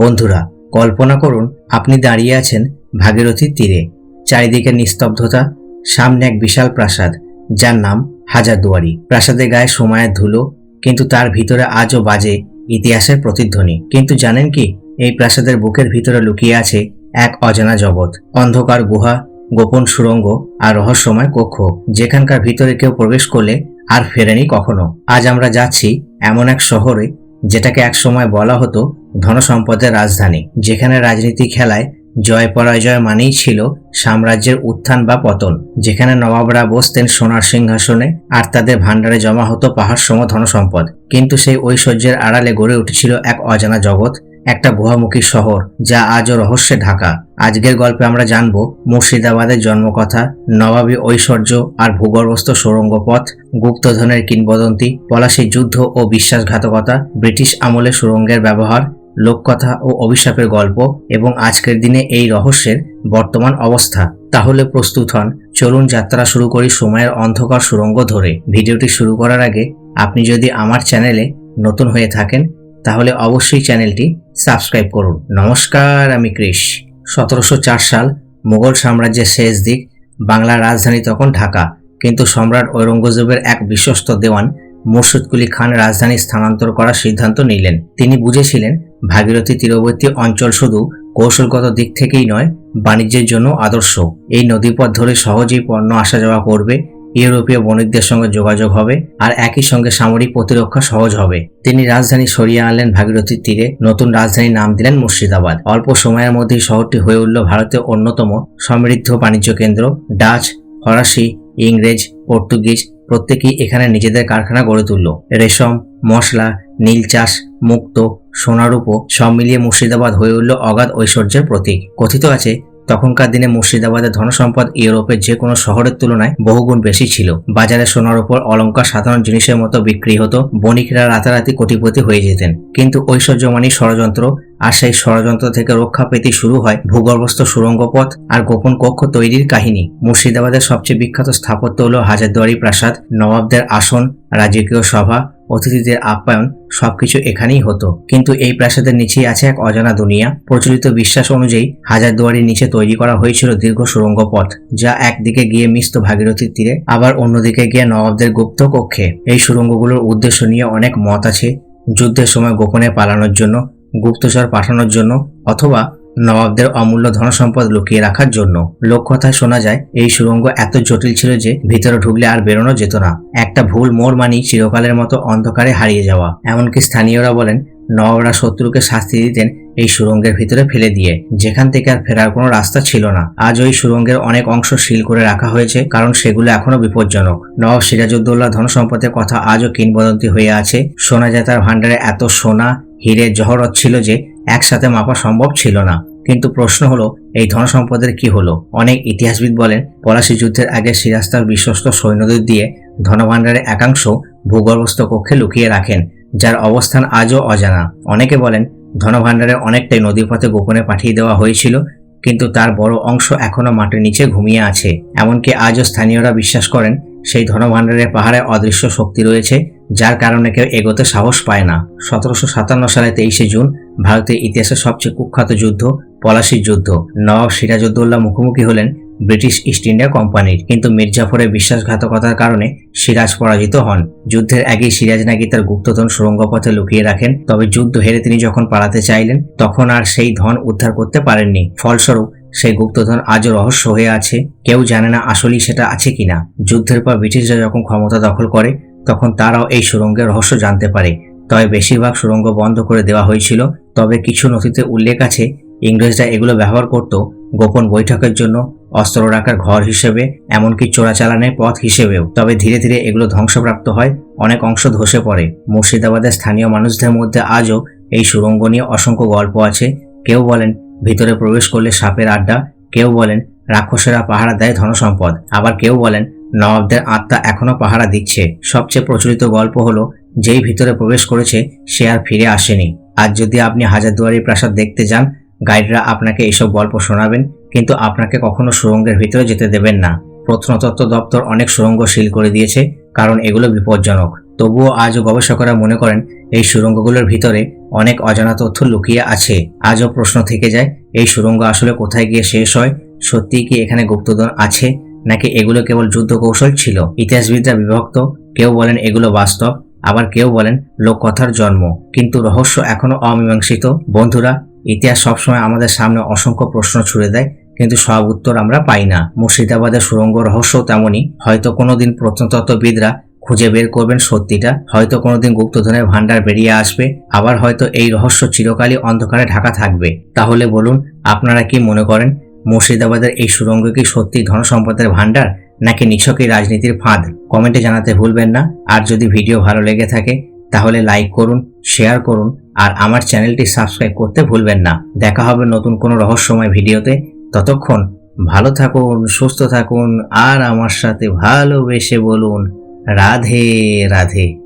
বন্ধুরা, কল্পনা করুন, আপনি দাঁড়িয়ে আছেন ভাগীরথীর তীরে। চারিদিকে নিস্তব্ধতা, সামনে এক বিশাল প্রাসাদ, যার নাম হাজারদুয়ারি। প্রাসাদের গায়ে সময়ের ধুলো, কিন্তু তার ভিতরে আজও বাজে ইতিহাসের প্রতিধ্বনি। কিন্তু জানেন কি, এই প্রাসাদের বুকের ভিতরে লুকিয়ে আছে এক অজানা জগৎ। অন্ধকার গুহা, গোপন সুড়ঙ্গ আর রহস্যময় কক্ষ, যেখানকার ভিতরে কেউ প্রবেশ করলে আর ফেরেনি কখনো। আজ আমরা যাচ্ছি এমন এক শহরে যেটাকে একসময় বলা হতো ধনসম্পদের রাজধানী, যেখানে রাজনীতি খেলায় জয় পরাজয় মানেই ছিল সাম্রাজ্যের উত্থান বা পতন, যেখানে নবাবরা বসতেন সোনার সিংহাসনে আর তাদের ভাণ্ডারে জমা হতো পাহাড় সম ধনসম্পদ। কিন্তু সেই ঐশ্বর্যের আড়ালে গড়ে উঠেছিল এক অজানা জগৎ একটা গুহামুখী শহর যা আজও রহস্যে ঢাকা। আজকের গল্পে আমরা জানব মুর্শিদাবাদের জন্মকথা, নবাবী ঐশ্বর্য আর ভূগর্ভস্থ সুড়ঙ্গ পথ গুপ্তধনের কিংবদন্তি, পলাশী যুদ্ধ ও বিশ্বাসঘাতকতা, ব্রিটিশ আমলে সুড়ঙ্গের ব্যবহার, লোককথা ও অভিশাপের গল্প এবং আজকের দিনে এই রহস্যের বর্তমান অবস্থা। তাহলে প্রস্তুত হন, চলুন যাত্রা শুরু করি সময়ের অন্ধকার সুড়ঙ্গ ধরে। ভিডিওটি শুরু করার আগে আপনি যদি আমার চ্যানেলে নতুন হয়ে থাকেন, তাহলে অবশ্যই চ্যানেলটি সাবস্ক্রাইব করুন। নমস্কার, আমি কৃষ। সতেরোশো চার সাল মুঘল সাম্রাজ্যের শেষ দিক, বাংলার রাজধানী তখন ঢাকা। কিন্তু সম্রাট ঔরঙ্গজেবের এক বিশ্বস্ত দেওয়ান মুর্শিদ কুলি খান রাজধানী স্থানান্তর করার সিদ্ধান্ত নিলেন। তিনি বুঝেছিলেন, ভাগীরথী তীরবর্তী অঞ্চল শুধু কৌশলগত দিক থেকেই নয়, বাণিজ্যের জন্য আদর্শ। এই নদীপথ ধরে সহজেই পণ্য আসা যাওয়া করবে ইউরোপীয় বণিকদের সঙ্গে যোগাযোগ হবে আর একই সঙ্গে সামরিক প্রতিরক্ষা সহজ হবে। তিনি রাজধানী সরিয়ে আনলেন ভাগীরথীর তীরে। নতুন রাজধানীর নাম দিলেন মুর্শিদাবাদ। অল্প সময়ের মধ্যেই শহরটি হয়ে উঠল ভারতের অন্যতম সমৃদ্ধ বাণিজ্য কেন্দ্র। ডাচ, ফরাসি, ইংরেজ, পর্তুগিজ প্রত্যেকেই এখানে নিজেদের কারখানা গড়ে তুলল। রেশম, মশলা, নীল চাষ, মুক্ত সোনারূপো সব মিলিয়ে মুর্শিদাবাদ হয়ে উঠল অগাধ ঐশ্বর্যের প্রতীক। কথিত আছে তখনকার দিনে মুর্শিদাবাদের ধনসম্পদ ইউরোপের যে কোনো শহরের তুলনায় বহুগুণ বেশি ছিল। বাজারে সোনার উপর অলঙ্কার সাধারণ জিনিসের মতো বিক্রি হতো, বণিকরা রাতারাতি কোটিপতি হয়ে যেতেন। কিন্তু ঐশ্বর্যমানী ষড়যন্ত্র আর সেই ষড়যন্ত্র থেকে রক্ষা পেতে শুরু হয় ভূগর্ভস্থ সুড়ঙ্গ পথ আর গোপন কক্ষ তৈরির কাহিনী। মুর্শিদাবাদের সবচেয়ে বিখ্যাত স্থাপত্য হল হাজারদুয়ারি প্রাসাদ, নবাবদের আসন, রাজকীয় সভা, অতিথিদের আপ্যায়ন, সবকিছু এখানেই হতো। কিন্তু এই প্রাসাদের নিচেই আছে এক অজানা দুনিয়া। প্রচলিত বিশ্বাস অনুযায়ী হাজারদুয়ারির নিচে তৈরি করা হয়েছিল দীর্ঘ সুড়ঙ্গ পথ, যা একদিকে গিয়ে মিস্ত ভাগীরথীর তীরে, আবার অন্যদিকে গিয়ে নবাবদের গুপ্ত কক্ষে। এই সুড়ঙ্গগুলোর উদ্দেশ্য নিয়ে অনেক মত আছে যুদ্ধের সময় গোপনে পালানোর জন্য। গুপ্তচর পাঠানোর জন্য অথবা নবাবদের অমূল্য ধনসম্পদ লুকিয়ে রাখার জন্য। লোককথায় শোনা যায়, এই সুড়ঙ্গ এত জটিল ছিল যে ভিতরে ঢুকলে আর বেরোনো যেত না। একটা ভুল মোড় মানি চিরকালের মতো অন্ধকারে হারিয়ে যাওয়া। এমনকি স্থানীয়রা বলেন, নবাবরা শত্রুকে শাস্তি দিতেন এই সুড়ঙ্গের ভিতরে ফেলে দিয়ে। যেখান থেকে আর ফেরার কোনো রাস্তা ছিল না। আজ ওই সুড়ঙ্গের অনেক অংশ সিল করে রাখা হয়েছে, কারণ সেগুলো এখনও বিপজ্জনক। নবাব সিরাজউদ্দৌলা ধনসম্পদের কথা আজও কিংবদন্তি হয়ে আছে। শোনা যায় তার ভাণ্ডারে এত সোনা হিরে জহরত ছিল যে একসাথে মাপা সম্ভব ছিল না। কিন্তু প্রশ্ন হলো, এই ধনসম্পদের কি হলো? অনেক ইতিহাসবিদ বলেন, পলাশি যুদ্ধের আগে সিরাজ তার বিশ্বস্ত সৈন্যদের দিয়ে ধনভাণ্ডারের একাংশ ভূগর্ভস্থ কক্ষে লুকিয়ে রাখেন, যার অবস্থান আজও অজানা। অনেকে বলেন, ধনভাণ্ডারের অনেকটাই নদীপথে গোপনে পাঠিয়ে দেওয়া হয়েছিল, কিন্তু তার বড় অংশ এখনও মাটির নিচে ঘুমিয়ে আছে। এমনকি আজও স্থানীয়রা বিশ্বাস করেন, সেই ধনভাণ্ডারের পাহাড়ে অদৃশ্য শক্তি রয়েছে যার কারণে কেউ এগোতে সাহস পায় না। সতেরোশো সাতান্ন সালে তেইশে জুন ভারতের ইতিহাসের সবচেয়ে কুখ্যাত যুদ্ধ পলাশির যুদ্ধ। নবাব সিরাজউদ্দৌলা মুখোমুখি হলেন ব্রিটিশ ইস্ট ইন্ডিয়া কোম্পানির। কিন্তু মির্জাফরের বিশ্বাসঘাতকতার কারণে সিরাজ পরাজিত হন। যুদ্ধের আগেই সিরাজ নাকি তার গুপ্তধন সুড়ঙ্গ পথে লুকিয়ে রাখেন। তবে যুদ্ধ হেরে তিনি যখন পালাতে চাইলেন, তখন আর সেই ধন উদ্ধার করতে পারেননি। ফলস্বরূপ, সেই গুপ্তধন আজও রহস্য হয়ে আছে। কেউ জানে না আসলেই সেটা আছে কিনা। যুদ্ধের পর ব্রিটিশরা যখন ক্ষমতা দখল করে তখন তারাও এই সুড়ঙ্গের রহস্য জানতে পারে। তবে বেশিরভাগ সুড়ঙ্গ বন্ধ করে দেওয়া হয়েছিল। তবে কিছু নথিতে উল্লেখ আছে, ইংরেজরা এগুলো ব্যবহার করত গোপন বৈঠকের জন্য, অস্ত্র রাখার ঘর হিসেবে, এমনকি চোরাচালানের পথ হিসেবেও। তবে ধীরে ধীরে এগুলো ধ্বংসপ্রাপ্ত হয়, অনেক অংশ ধসে পড়ে। মুর্শিদাবাদের স্থানীয় মানুষদের মধ্যে আজও এই সুড়ঙ্গ নিয়ে অসংখ্য গল্প আছে। কেউ বলেন, ভিতরে প্রবেশ করলে সাপের আড্ডা, কেউ বলেন, রাক্ষসেরা পাহারা দেয় ধনসম্পদ। আবার কেউ বলেন নবাবদের আত্মা এখনও পাহারা দিচ্ছে। সবচেয়ে প্রচলিত গল্প হলো, যেই ভিতরে প্রবেশ করেছে, সে আর ফিরে আসেনি। আজ যদি আপনি হাজারদুয়ারি প্রাসাদ দেখতে যান, গাইডরা আপনাকে এইসব গল্প শোনাবেন, কিন্তু আপনাকে কখনো সুড়ঙ্গের ভিতরে যেতে দেবেন না। প্রত্নতত্ত্ব দপ্তর অনেক সুড়ঙ্গ সিল করে দিয়েছে, কারণ এগুলো বিপজ্জনক। তবুও আজও গবেষকরা মনে করেন, এই সুড়ঙ্গগুলোর ভিতরে অনেক অজানা তথ্য লুকিয়ে আছে। আজও প্রশ্ন থেকে যায়, এই সুড়ঙ্গ আসলে কোথায় গিয়ে শেষ হয়? সত্যিই কি এখানে গুপ্তধন আছে? নাকি এগুলো কেবল যুদ্ধ কৌশল ছিল? ইতিহাসবিদরা বিভক্ত। কেউ বলেন এগুলো বাস্তব, আবার কেউ বলেন লোককথার জন্ম। কিন্তু রহস্য এখনও অমীমাংসিত। বন্ধুরা, ইতিহাস সবসময় আমাদের সামনে অসংখ্য প্রশ্ন ছুড়ে দেয়, কিন্তু সব উত্তর আমরা পাই না। মুর্শিদাবাদের সুরঙ্গ রহস্য তেমনই। হয়তো কোনোদিন প্রত্নতত্ত্ববিদরা খুঁজে বের করবেন সত্যিটা, হয়তো কোনোদিন গুপ্তধনের ভান্ডার বেরিয়ে আসবে, আবার হয়তো এই রহস্য চিরকালই অন্ধকারে ঢাকা থাকবে। তাহলে বলুন, আপনারা কি মনে করেন মুর্শিদাবাদের এই সুরঙ্গ কি সত্যি ধনসম্পদের ভাণ্ডার, নাকি নিছকই রাজনীতির ফাঁদ? কমেন্টে জানাতে ভুলবেন না। আর যদি ভিডিও ভালো লেগে থাকে, তাহলে লাইক করুন, শেয়ার করুন, আর আমার চ্যানেলটি সাবস্ক্রাইব করতে ভুলবেন না। দেখা হবে নতুন কোনো রহস্যময় ভিডিওতে। ততক্ষণ ভালো থাকুন, সুস্থ থাকুন, আর আমার সাথে ভালোবেসে বলুন, রাধে রাধে।